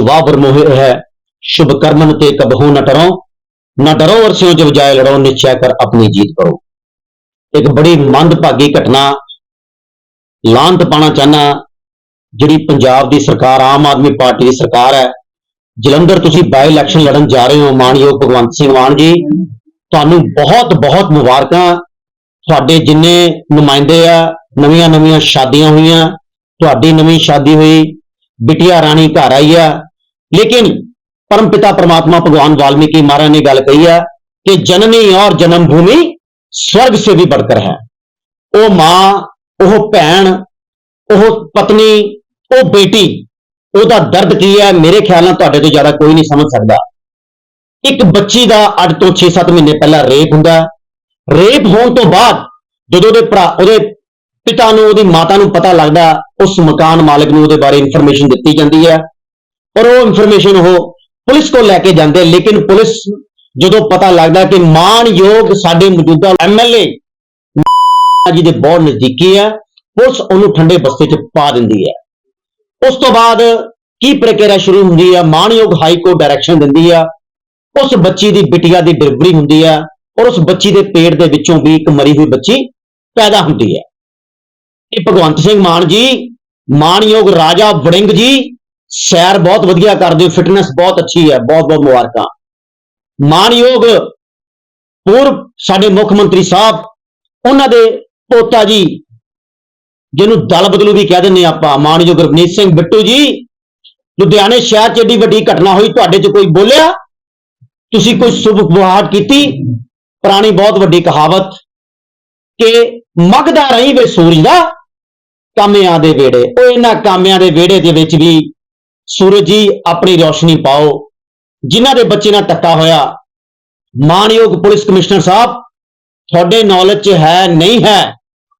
ਵਾਵਰ ਮੋਹਿ ਹੈ शुभ कर्मन ते कबहू न डरो न डरो वर्षियों जब जाए लड़ो निश्चय कर अपनी जीत करो ਇੱਕ ਬੜੀ ਮੰਦਭਾਗੀ ਘਟਨਾ ਲਾਂਤ ਪਾਣਾ ਚਾਹਨਾ ਜਿਹੜੀ ਪੰਜਾਬ ਦੀ ਸਰਕਾਰ ਆਮ ਆਦਮੀ ਪਾਰਟੀ ਦੀ ਸਰਕਾਰ ਹੈ ਜਲੰਧਰ ਤੁਸੀਂ ਬਾਈ ਇਲੈਕਸ਼ਨ ਲੜਨ ਜਾ ਰਹੇ ਹੋ ਮਾਨਯੋਗ ਭਗਵੰਤ ਸਿੰਘ ਮਾਨ ਜੀ ਤੁਹਾਨੂੰ ਬਹੁਤ ਬਹੁਤ ਮੁਬਾਰਕਾਂ ਤੁਹਾਡੇ ਜਿੰਨੇ ਨੁਮਾਇੰਦੇ ਆ ਨਵੀਆਂ ਨਵੀਆਂ ਸ਼ਾਦੀਆਂ ਹੋਈਆਂ ਤੁਹਾਡੀ ਨਵੀਂ ਸ਼ਾਦੀ ਹੋਈ ਬਿਟਿਆ ਰਾਣੀ ਘਰ ਆਈ ਆ ਲੇਕਿਨ परमपिता परमात्मा भगवान वाल्मीकि महाराज ने गल कही है कि जननी और जन्म भूमि स्वर्ग से भी बढ़कर है ਉਹ ਮਾਂ ਉਹ ਭੈਣ ਉਹ ਪਤਨੀ ਉਹ ਬੇਟੀ ਉਹਦਾ ਦਰਦ ਕੀ ਹੈ ਮੇਰੇ ਖਿਆਲ ਨਾਲ ਤੁਹਾਡੇ ਤੋਂ ਜ਼ਿਆਦਾ ਕੋਈ ਨਹੀਂ ਸਮਝ ਸਕਦਾ ਇੱਕ ਬੱਚੀ ਦਾ ਅੱਜ ਤੋਂ 6-7 ਮਹੀਨੇ ਪਹਿਲਾਂ ਰੇਪ ਹੁੰਦਾ ਰੇਪ ਹੋਣ ਤੋਂ ਬਾਅਦ ਜਦੋਂ ਉਹਦੇ ਭਰਾ ਉਹਦੇ ਪਿਤਾ ਨੂੰ, ਉਹਦੀ ਮਾਤਾ ਨੂੰ ਪਤਾ ਲੱਗਦਾ ਉਸ ਮਕਾਨ ਮਾਲਕ ਨੂੰ ਉਹਦੇ ਬਾਰੇ ਇਨਫੋਰਮੇਸ਼ਨ ਦਿੱਤੀ ਜਾਂਦੀ ਹੈ। ਔਰ ਉਹ ਇਨਫੋਰਮੇਸ਼ਨ ਉਹ ਪੁਲਿਸ ਕੋਲ ਲੈ ਕੇ ਜਾਂਦੇ ਲੇਕਿਨ ਪੁਲਿਸ ਜਦੋਂ ਪਤਾ ਲੱਗਦਾ ਕਿ ਮਾਨਯੋਗ ਸਾਡੇ ਮੌਜੂਦਾ ਐਮਐਲਏ ਜੀ ਦੇ ਬਹੁਤ ਨਜ਼ਦੀਕੀ ਹੈ, ਪੁਲਿਸ ਉਹਨੂੰ ਠੰਡੇ ਬਸਤੇ 'ਚ ਪਾ ਦਿੰਦੀ ਹੈ। ਉਸ ਤੋਂ ਬਾਅਦ ਕੀ ਪ੍ਰਕਿਰਿਆ ਸ਼ੁਰੂ ਹੁੰਦੀ ਹੈ? ਮਾਨਯੋਗ ਹਾਈ ਕੋਰਟ ਡਾਇਰੈਕਸ਼ਨ ਦਿੰਦੀ ਆ ਉਸ ਬੱਚੀ ਦੀ ਬਿਟੀਆ ਦੀ ਡਿਲੀਵਰੀ ਹੁੰਦੀ ਹੈ। ਔਰ ਉਸ ਬੱਚੀ ਦੇ ਪੇਟ ਦੇ ਵਿੱਚੋਂ ਵੀ ਇੱਕ ਮਰੀ ਹੋਈ ਬੱਚੀ ਪੈਦਾ ਹੁੰਦੀ ਹੈ। ਇਹ ਭਗਵੰਤ ਸਿੰਘ ਮਾਨ ਜੀ ਮਾਨਯੋਗ ਰਾਜਾ ਵੜਿੰਗ ਜੀ, ਸੈਰ ਬਹੁਤ ਵਧੀਆ ਕਰਦੇ ਹੋ ਫਿਟਨੈਸ ਬਹੁਤ ਅੱਛੀ ਹੈ, ਬਹੁਤ ਬਹੁਤ ਮੁਬਾਰਕਾਂ। ਮਾਨਯੋਗ ਪੂਰਬ ਸਾਡੇ ਮੁੱਖ ਮੰਤਰੀ ਸਾਹਿਬ, ਉਹਨਾਂ ਦੇ ਪੋਤਾ ਜੀ, ਜਿਹਨੂੰ ਦਲ ਬਦਲੂ ਵੀ ਕਹਿ ਦਿੰਦੇ ਆਪਾਂ ਮਾਨਯੋਗ ਰਵਨੀਤ ਸਿੰਘ ਬਿੱਟੂ ਜੀ, ਲੁਧਿਆਣੇ ਸ਼ਹਿਰ 'ਚ ਏਡੀ ਵੱਡੀ ਘਟਨਾ ਹੋਈ, ਤੁਹਾਡੇ 'ਚ ਕੋਈ ਬੋਲਿਆ? ਤੁਸੀਂ ਕੋਈ ਸ਼ੁਭ ਕੀਤੀ? ਪੁਰਾਣੀ ਬਹੁਤ ਵੱਡੀ ਕਹਾਵਤ, ਕਿ ਮਗਦਾ ਰਹੀ ਵੇ ਸੂਰਜ ਦਾ ਕਾਮਿਆਂ ਦੇ ਵੇੜੇ ਉਹ ਇਹਨਾਂ ਕਾਮਿਆਂ ਦੇ ਵੇੜੇ ਦੇ ਵਿੱਚ ਵੀ ਸੂਰਜ ਜੀ ਆਪਣੀ ਰੋਸ਼ਨੀ ਪਾਓ। ਜਿਨ੍ਹਾਂ ਦੇ ਬੱਚੇ ਨਾਲ ਧੱਕਾ ਹੋਇਆ ਮਾਨਯੋਗ ਪੁਲਿਸ ਕਮਿਸ਼ਨਰ ਸਾਹਿਬ, ਤੁਹਾਡੇ ਨੌਲੇਜ 'ਚ ਹੈ, ਨਹੀਂ ਹੈ,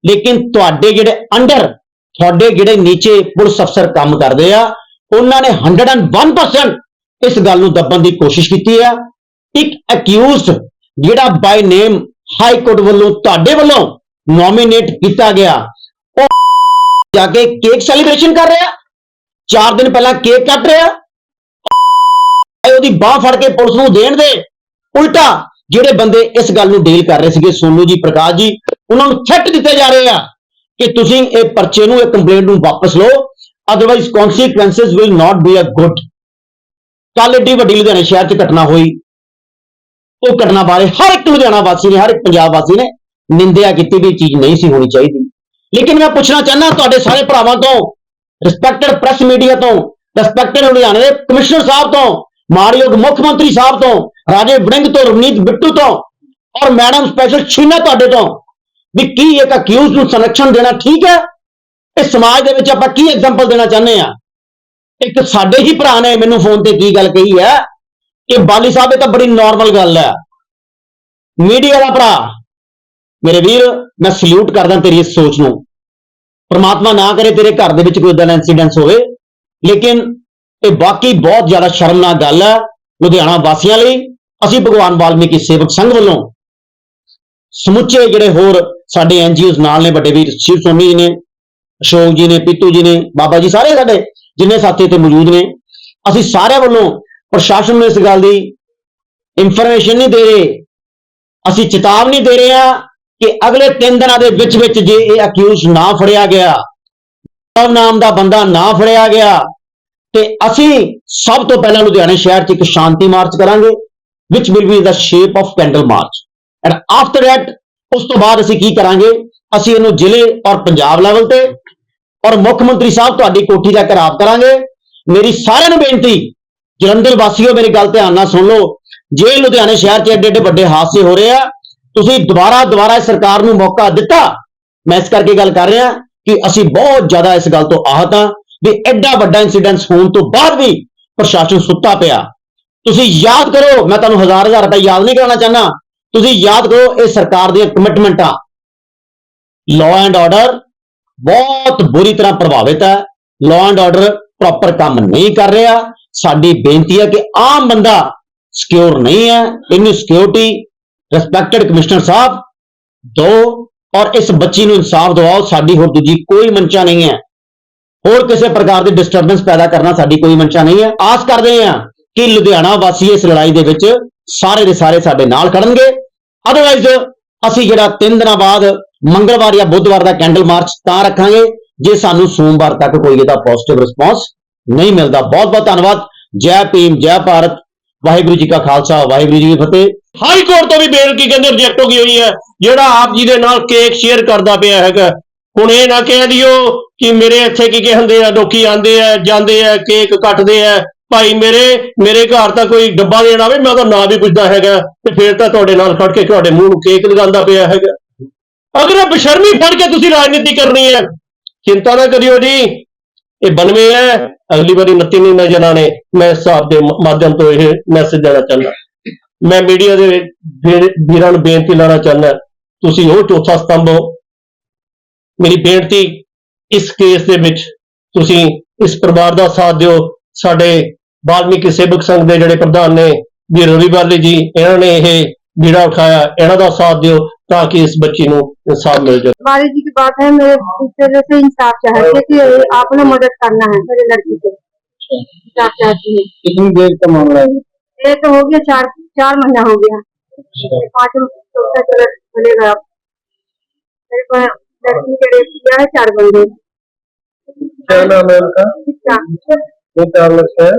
ਲੇਕਿਨ ਤੁਹਾਡੇ ਜਿਹੜੇ ਅੰਡਰ ਤੁਹਾਡੇ ਜਿਹੜੇ ਨੀਚੇ ਪੁਲਿਸ ਅਫਸਰ ਕੰਮ ਕਰਦੇ ਆ, ਉਹਨਾਂ ਨੇ 101% ਇਸ ਗੱਲ ਨੂੰ ਦੱਬਣ ਦੀ ਕੋਸ਼ਿਸ਼ ਕੀਤੀ ਆ। ਇੱਕ ਅਕਿਊਜ਼ਡ ਜਿਹੜਾ ਬਾਈ ਨੇਮ ਹਾਈ ਕੋਰਟ ਵੱਲੋਂ ਤੁਹਾਡੇ ਵੱਲੋਂ ਨੋਮੀਨੇਟ ਕੀਤਾ ਗਿਆ, ਉਹ ਜਾ ਕੇ ਕੇਕ ਸੈਲੀਬ੍ਰੇਸ਼ਨ ਕਰ ਰਿਹਾ। ਚਾਰ ਦਿਨ ਪਹਿਲਾਂ ਕੇਕ ਕੱਟ ਰਿਹਾ। ਉਹਦੀ ਬਾਹ ਫੜ ਕੇ ਪੁਲਿਸ ਨੂੰ ਦੇਣ ਦੇ। ਉਲਟਾ ਜਿਹੜੇ ਬੰਦੇ ਇਸ ਗੱਲ ਨੂੰ ਡੀਲ ਕਰ ਰਹੇ ਸੀਗੇ, ਸੋਨੂ ਜੀ, ਪ੍ਰਕਾਸ਼ ਜੀ, ਉਹਨਾਂ ਨੂੰ ਥ੍ਰੈਟ ਦਿੱਤੇ ਜਾ ਰਹੇ ਆ ਕਿ ਤੁਸੀਂ ਇਹ ਪਰਚੇ ਨੂੰ, ਇਹ ਕੰਪਲੇਂਟ ਨੂੰ ਵਾਪਸ ਲਓ। Otherwise consequences will not be a good ਕੱਲ ਏਡੀ ਵੱਡੀ ਲੁਧਿਆਣਾ ਸ਼ਹਿਰ 'ਚ ਘਟਨਾ ਹੋਈ। ਉਹ ਘਟਨਾ ਬਾਰੇ ਹਰ ਇੱਕ ਲੁਧਿਆਣਾ ਵਾਸੀ ਨੇ, ਹਰ ਇੱਕ ਪੰਜਾਬ ਵਾਸੀ ਨੇ ਨਿੰਦਿਆ ਕੀਤੀ ਵੀ ਇਹ ਚੀਜ਼ ਨਹੀਂ ਸੀ ਹੋਣੀ ਚਾਹੀਦੀ। ਲੇਕਿਨ ਮੈਂ ਪੁੱਛਣਾ ਚਾਹੁੰਦਾ ਤੁਹਾਡੇ ਸਾਰੇ ਭਰਾਵਾਂ ਤੋਂ ਰਿਸਪੈਕਟਡ ਪ੍ਰੈਸ ਮੀਡੀਆ ਤੋਂ ਰਿਸਪੈਕਟਡ ਲੁਧਿਆਣੇ ਦੇ ਕਮਿਸ਼ਨਰ ਸਾਹਿਬ ਤੋਂ, ਮਾਣਯੋਗ ਮੁੱਖ ਮੰਤਰੀ ਸਾਹਿਬ ਤੋਂ, ਰਾਜੇ ਵੜਿੰਗ ਤੋਂ, ਰਵਨੀਤ ਬਿੱਟੂ ਤੋਂ ਔਰ ਮੈਡਮ ਸਪੈਸ਼ਲ ਛੀਨਾ ਤੁਹਾਡੇ ਤੋਂ ਵੀ ਕੀ ਇੱਕ ਅਕਿਊਜ਼ ਨੂੰ ਸੰਰਕਸ਼ਣ ਦੇਣਾ ਠੀਕ ਹੈ? ਇਹ ਸਮਾਜ ਦੇ ਵਿੱਚ ਆਪਾਂ ਕੀ ਐਗਜ਼ਾਮਪਲ ਦੇਣਾ ਚਾਹੁੰਦੇ ਆ ਇੱਕ ਸਾਡੇ ਹੀ ਭਰਾ ਨੇ ਮੈਨੂੰ ਫੋਨ ਤੇ ਕੀ ਗੱਲ ਕਹੀ ਹੈ ਕਿ ਬਾਲੀ ਸਾਹਿਬ, ਇਹ ਤਾਂ ਬੜੀ ਨਾਰਮਲ ਗੱਲ ਹੈ। ਮੀਡੀਆ ਦਾ ਭਰਾ। ਮੇਰੇ ਵੀਰ, ਮੈਂ ਸਲੂਟ ਕਰਦਾ ਤੇਰੀ ਇਸ ਸੋਚ ਨੂੰ। ਪਰਮਾਤਮਾ ਨਾ ਕਰੇ ਤੇਰੇ ਘਰ ਦੇ ਵਿੱਚ ਕੋਈ ਇਦਾਂ ਦਾ ਇਨਸੀਡੈਂਟ ਹੋਵੇ। ਲੇਕਿਨ ਇਹ ਬਾਕੀ ਬਹੁਤ ਜ਼ਿਆਦਾ ਸ਼ਰਮਨਾਕ ਗੱਲ ਹੈ ਲੁਧਿਆਣਾ ਵਾਸੀਆਂ ਲਈ। ਅਸੀਂ ਭਗਵਾਨ ਵਾਲਮੀਕੀ ਸੇਵਕ ਸੰਘ ਵੱਲੋਂ ਸਮੁੱਚੇ ਜਿਹੜੇ ਹੋਰ ਸਾਡੇ ਐਨਜੀਓਜ਼ ਨਾਲ ਨੇ, ਵੱਡੇ ਵੀਰ ਸ਼ਿਵ ਸੋਮੀ ਜੀ ਨੇ, ਅਸ਼ੋਕ ਜੀ ਨੇ, ਪੀਤੂ ਜੀ ਨੇ, ਬਾਬਾ ਜੀ ਸਾਰੇ ਸਾਡੇ ਜਿੰਨੇ ਸਾਥੀ ਇੱਥੇ ਮੌਜੂਦ ਨੇ, ਅਸੀਂ ਸਾਰਿਆਂ ਵੱਲੋਂ ਪ੍ਰਸ਼ਾਸਨ ਨੂੰ ਇਸ ਗੱਲ ਦੀ ਇਨਫੋਰਮੇਸ਼ਨ ਨਹੀਂ ਦੇ ਰਹੇ। ਅਸੀਂ ਚੇਤਾਵਨੀ ਦੇ ਰਹੇ ਹਾਂ ਕਿ ਅਗਲੇ 3 ਦਿਨਾਂ ਦੇ ਵਿੱਚ ਵਿੱਚ ਜੇ ਇਹ ਅਕਿਊਜ਼ ਨਾ ਫੜਿਆ ਗਿਆ, ਸਭ ਨਾਮ ਦਾ ਬੰਦਾ ਨਾ ਫੜਿਆ ਗਿਆ, ਤੇ ਅਸੀਂ ਸਭ ਤੋਂ ਪਹਿਲਾਂ ਲੁਧਿਆਣੇ ਸ਼ਹਿਰ 'ਚ ਇੱਕ ਸ਼ਾਂਤੀ ਮਾਰਚ ਕਰਾਂਗੇ, which will be the shape of candle march. And after that, ਉਸ ਤੋਂ ਬਾਅਦ ਅਸੀਂ ਕੀ ਕਰਾਂਗੇ? ਅਸੀਂ ਇਹਨੂੰ ਜ਼ਿਲ੍ਹੇ ਔਰ ਪੰਜਾਬ ਲੈਵਲ ਤੇ ਔਰ ਮੁੱਖ ਮੰਤਰੀ ਸਾਹਿਬ ਤੁਹਾਡੀ ਕੋਠੀ ਦਾ ਘਰਾਵ ਕਰਾਂਗੇ। ਮੇਰੀ ਸਾਰਿਆਂ ਨੂੰ ਬੇਨਤੀ, ਜਲੰਧਰ ਵਾਸੀਓ, ਮੇਰੀ ਗੱਲ ਧਿਆਨ ਨਾਲ ਸੁਣ ਲਓ। ਜੇ ਲੁਧਿਆਣੇ ਸ਼ਹਿਰ 'ਚ ਐਡੇ ਐਡੇ ਵੱਡੇ ਹਾਦਸੇ ਹੋ ਰਹੇ ਆ ਤੁਸੀਂ ਦੁਬਾਰਾ ਦੁਬਾਰਾ ਸਰਕਾਰ ਨੂੰ ਮੌਕਾ ਦਿੱਤਾ। ਮੈਂ ਇਸ ਕਰਕੇ ਗੱਲ ਕਰ ਰਿਹਾ ਕਿ ਅਸੀਂ ਬਹੁਤ ਜ਼ਿਆਦਾ ਇਸ ਗੱਲ ਤੋਂ ਆਹਤ ਹਾਂ ਵੀ ਐਡਾ ਵੱਡਾ ਇਨਸੀਡੈਂਟ ਹੋਣ ਤੋਂ ਬਾਅਦ ਵੀ ਪ੍ਰਸ਼ਾਸਨ ਸੁੱਤਾ ਪਿਆ। ਤੁਸੀਂ ਯਾਦ ਕਰੋ, ਮੈਂ ਤੁਹਾਨੂੰ ਹਜ਼ਾਰ ਹਜ਼ਾਰ ਰੁਪਏ ਯਾਦ ਨਹੀਂ ਕਰਾਉਣਾ ਚਾਹਨਾ ਤੁਸੀਂ ਯਾਦ ਕਰੋ, ਇਹ ਸਰਕਾਰ ਦੀਆਂ ਕਮਿਟਮੈਂਟਾਂ ਲਾਅ ਐਂਡ ਆਰਡਰ ਬਹੁਤ ਬੁਰੀ ਤਰ੍ਹਾਂ ਪ੍ਰਭਾਵਿਤ ਹੈ। ਲਾਅ ਐਂਡ ਆਰਡਰ ਪ੍ਰੋਪਰ ਕੰਮ ਨਹੀਂ ਕਰ ਰਿਹਾ। ਸਾਡੀ ਬੇਨਤੀ ਹੈ ਕਿ ਆਮ ਬੰਦਾ ਸਿਕਿਉਰ ਨਹੀਂ ਹੈ। ਇਹਨੂੰ ਸਿਕਿਉਰਿਟੀ ਰਿਸਪੈਕਟਡ ਕਮਿਸ਼ਨਰ ਸਾਹਿਬ, ਦੋ, ਔਰ ਇਸ ਬੱਚੀ ਨੂੰ ਇਨਸਾਫ ਦਿਵਾਓ, ਸਾਡੀ ਹੋਰ ਦੂਜੀ ਕੋਈ ਮਨਚਾ ਨਹੀਂ ਹੈ। ਹੋਰ ਕਿਸੇ ਪ੍ਰਕਾਰ ਦੇ ਡਿਸਟਰਬੈਂਸ ਪੈਦਾ ਕਰਨਾ ਸਾਡੀ ਕੋਈ ਮਨਸ਼ਾ ਨਹੀਂ ਹੈ। ਆਸ ਕਰਦੇ ਹਾਂ ਕਿ ਲੁਧਿਆਣਾ ਵਾਸੀ ਇਸ ਲੜਾਈ ਦੇ ਵਿੱਚ ਸਾਰੇ ਦੇ ਸਾਰੇ ਸਾਡੇ ਨਾਲ ਖੜਨਗੇ। ਅਦਰਵਾਈਜ਼ ਅਸੀਂ ਜਿਹੜਾ 3 ਦਿਨਾਂ ਬਾਅਦ ਮੰਗਲਵਾਰ ਜਾਂ ਬੁੱਧਵਾਰ ਦਾ ਕੈਂਡਲ ਮਾਰਚ ਤਾਂ ਰੱਖਾਂਗੇ, ਜੇ ਸਾਨੂੰ ਸੋਮਵਾਰ ਤੱਕ ਕੋਈ ਇਹਦਾ ਪੋਜ਼ਿਟਿਵ ਰਿਸਪਾਂਸ ਨਹੀਂ ਮਿਲਦਾ। ਬਹੁਤ ਬਹੁਤ ਧੰਨਵਾਦ। ਜੈ ਭੀਮ, ਜੈ ਭਾਰਤ। ਵਾਹਿਗੁਰੂ ਜੀ ਕਾ ਖਾਲਸਾ, ਵਾਹਿਗੁਰੂ ਜੀ ਕੀ ਫਤਿਹ। ਹਾਈ ਕੋਰਟ ਤੋਂ ਵੀ ਬੇਨਤੀ ਕਹਿੰਦੇ ਰਿਜੈਕਟ ਹੋ ਗਈ ਹੋਈ ਹੈ, ਜਿਹੜਾ ਆਪ ਜੀ ਦੇ ਨਾਲ ਕੇਕ ਸ਼ੇਅਰ ਕਰਦਾ ਪਿਆ ਹੈਗਾ। ਹੁਣ ਇਹ ਨਾ ਕਹਿ ਦਿਓ ਕਿ ਮੇਰੇ ਇੱਥੇ ਕੀ ਕਹਿੰਦੇ ਆ, ਲੋਕੀ ਆਂਦੇ ਆ, ਜਾਂਦੇ ਆ ਕੇਕ ਕੱਟਦੇ ਆ। ਭਾਈ ਮੇਰੇ ਮੇਰੇ ਘਰ ਤਾਂ ਕੋਈ ਡੱਬਾ ਦੇਣ ਆਵੇ, ਮੈਂ ਤਾਂ ਨਾਂ ਵੀ ਪੁੱਛਦਾ ਹੈਗਾ, ਤੇ ਫੇਰ ਤਾਂ ਤੁਹਾਡੇ ਨਾਲ ਖੜ ਕੇ ਤੁਹਾਡੇ ਮੂੰਹ ਨੂੰ ਕੇਕ ਲਗਾਉਂਦਾ ਪਿਆ ਹੈਗਾ। ਅਗਰ ਇਹ ਬਸ਼ਰਮੀ ਫੜ ਕੇ ਤੁਸੀਂ ਰਾਜਨੀਤੀ ਕਰਨੀ ਹੈ, ਚਿੰਤਾ ਨਾ ਕਰਿਓ ਜੀ, ਇਹ ਬਣਵੇਂ ਹੈ। ਅਗਲੀ ਵਾਰੀ 29 ਨਹੀਂ ਨਜ਼ਰ ਆਣੇ ਮੈਂ ਇਸ ਹਿਸਾਬ ਦੇ ਮਾਧਿਅਮ ਤੋਂ ਇਹ ਮੈਸੇਜ ਦੇਣਾ ਚਾਹੁੰਦਾ। ਮੈਂ ਮੀਡੀਆ ਦੇ ਵੀਰਾਂ ਨੂੰ ਬੇਨਤੀ ਲਾਣਾ ਚਾਹੁੰਦਾ, ਤੁਸੀਂ ਉਹ ਚੌਥਾ ਸਤੰਭ ਹੋ। ਮੇਰੀ ਬੇਨਤੀ ਇਸ ਕੇਸ ਦੇ ਵਿੱਚ ਤੁਸੀਂ ਇਸ ਪਰਿਵਾਰ ਦਾ ਸਾਥ ਦਿਓ। ਸਾਡੇ ਵਾਲਮੀਕੀ ਸੇਵਕ ਸੰਘ ਦੇ ਜਿਹੜੇ ਪ੍ਰਧਾਨ ਨੇ ਵੀ ਰਵੀ ਬਾਲੀ ਜੀ, ਇਹਨਾਂ ਨੇ ਇਹ ਬੀੜਾ ਉਠਾਇਆ। ਇਹਨਾਂ ਦਾ ਸਾਥ ਦਿਓ। ਤਾਂ ਕਿ ਇਸ ਬੱਚੀ ਨੂੰ ਇਨਸਾਫ ਮਿਲ ਜਾਵੇ बारी जी की बात है मेरे रिश्तेदार से इंसाफ चाहती है कि आपने मदद करना है मेरे लड़की को इंसाफ चाहती है कितनी देर का मामला है ये तो हो गया चार चार महीना हो गया पाँच चौथा चला चलेगा अब मेरे को लड़की के रेट किया है चार बंदे क्या नाम है उनका उसका वो क्या लगता है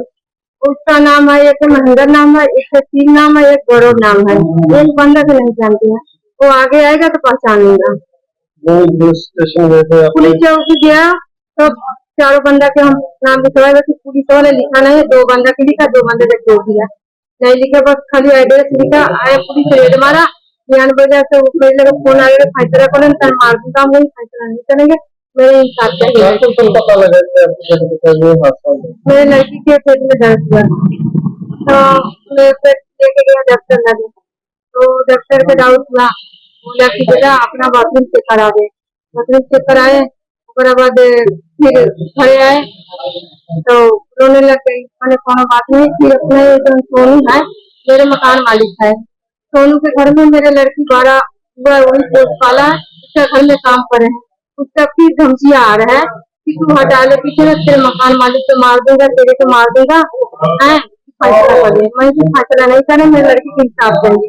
उसका नाम है एक महेंद्र नाम है एक तीन नाम है एक गौरव नाम है एक बंदा को नहीं जानते हैं वो आगे आएगा तो पहचान लेगा पुलिस स्टेशन पुलिस चौकी गया तो चारों बंदा के हम नाम लिखवाए बस पुलिस वाले लिखा नहीं है दो बंदा के लिखा दो बंदे का छोड़ दिया। नहीं लिखा बस खाली एड्रेस लिखा आया पुलिस रेड मारा। ज्ञान बजा से मेरे लगे फ़ोन आएगा फैसला करें तन मार दूँगा हम वही फैसला नहीं करेंगे। मेरे इंसाफ चाहिए। कि मेरे लड़की के पेट में दर्द हुआ। तो मैं फिर लेके गया डॉक्टर लगे तो डॉक्टर का डाउट हुआ बोला कि बेटा अपना बाथरूम चेक करा दे। बाथरूम चेक कराए बाद फिर घरे आए तो रोने लग गई। मैंने कोनो बात नहीं, फिर अपने जो सोनू है, मेरे मकान मालिक है। सोनू के घर में मेरे लड़की बारह वही पाला है, उसके घर में काम करे उसका फिर धमकियाँ आ रहा है कि तू हटा ले, पीछे में तेरे मकान मालिक को मार दूँगा, तेरे को मार दूँगा, हैं? फैसला कर ले। मैं फैसला नहीं करे, मेरी लड़की की इंसाफ देंगे